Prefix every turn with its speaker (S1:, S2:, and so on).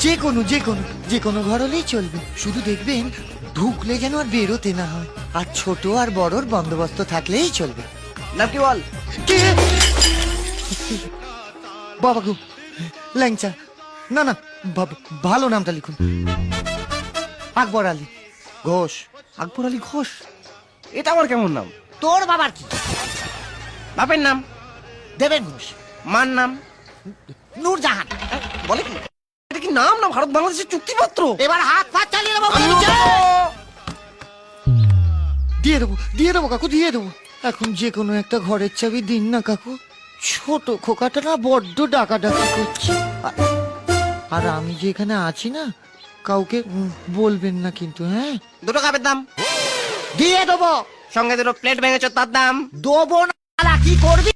S1: যে কোনো যে কোনো যে কোনো ঘর হলেই চলবে। শুধু দেখবেন ঢুকলে যেন আর বেরোতে না হয়। আর ছোট আর বড়র বন্দোবস্ত থাকলেই চলবে।
S2: নাম কি বল?
S1: কে? বাবা গো ল্যাংচা। না না ভা- ভালো নামটা লিখুন। আকবর আলী। ঘোষ।
S2: আকবর আলী ঘোষ? এটা আমার কেমন নাম?
S1: তোর বাবার কি?
S2: বাপের নাম?
S1: দেবেন ঘোষ।
S2: মার নাম?
S1: নূরজাহান।
S2: বলে কি? নাম না ভারত বাংলাদেশের চুক্তিপত্র?
S1: এবার হাত পা চালিয়ে দেবো দিয়ে দেবো দিয়ে দেবো কাকু দিয়ে দেবো। এখন যে কোনো একটা ঘরের চাবি দিন না কাকু। ছোট খোকাটা না বড্ড ডাকাডাকি করছে। আর আমি যে এখানে আছি না কাউকে বলবেন না কিন্তু হ্যাঁ?
S2: দুটো কাপের দাম।
S1: দিয়ে দেবো।
S2: সঙ্গে দুটো প্লেট ভেঙেছ তার দাম।
S1: দেবো না কি করবি?